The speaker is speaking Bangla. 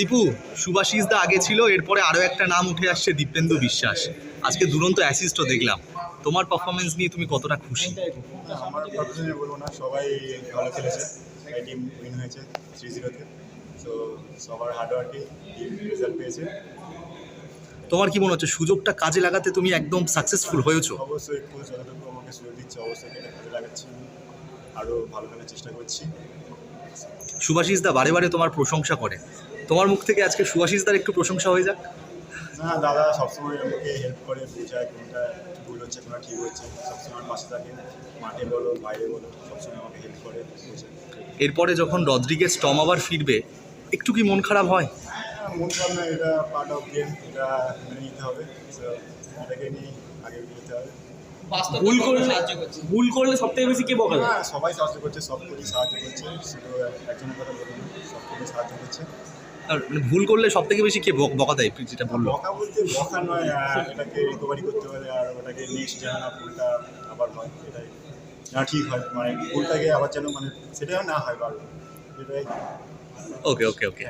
দীপু সুভাষিস দা আগে ছিল এরপরে আরও একটা নাম উঠে আসছে দীপেন্দু বিশ্বাস। আজকে দুরন্ত অ্যাসিস্টও দেখলাম। তোমার পারফরমেন্স নিয়ে তুমি কতটা খুশি? আমার বলব না সবাই ভালো খেলেছে। টিম উইন হয়েছে থ্রি জিরোতে তো। সবার হার্ডওয়ার্কে রেজাল্ট পেয়েছে। তোমার কি মনে হচ্ছে সুযোগটা কাজে লাগাতে তুমি একদম সাকসেসফুল হয়েছো? অবশ্যই কোচ যতটুকু আমাকে সুযোগ দিচ্ছে অবশ্যই এটা কাজে লাগাচ্ছি। আরও ভালো খেলার চেষ্টা করছি। সুভাষিস দা বারে বারে তোমার প্রশংসা করে। তোমার মুখ থেকে আজকে সুভাষিস দার একটু প্রশংসা হয়ে যাক? না দাদা সবসময় আমাকে হেল্প করে বোঝায় কোনটা ভুল হচ্ছে কোনটা ঠিক হচ্ছে সবসময় আমার পাশে থাকে মাঠে বলো বাইরে বলো সবসময় আমাকে হেল্প করে বোঝায় এরপরে যখন রদ্রিগেজ টম আবার ফিরবে একটু কি মন খারাপ হয়? হ্যাঁ, মন খারাপ না এটা পার্ট অফ গেম এটা মেনে নিতে হবে এটাকে নিয়ে আগে যেতে হবে। ভুল করলে ভুল করলে সব থেকে বেশি কে বকাবে? হ্যাঁ সবাই সাহায্য করছে সব সাহায্য করছে শুধু একজনের কথা বলুন সব সাহায্য করছে। ভুল করলে সব থেকে বেশি কে বক- দেয় যেটা বলল? বকা বলতে বকা নয় এটাকে রিকভারি করতে হলে আর ওটাকে নেক্সট যেন ভুলটা আবার হয় এটাই। না ঠিক হয় মানে ভুলটাকে আবার যেন মানে সেটা না হয় বারবার এটাই। ওকে ওকে ওকে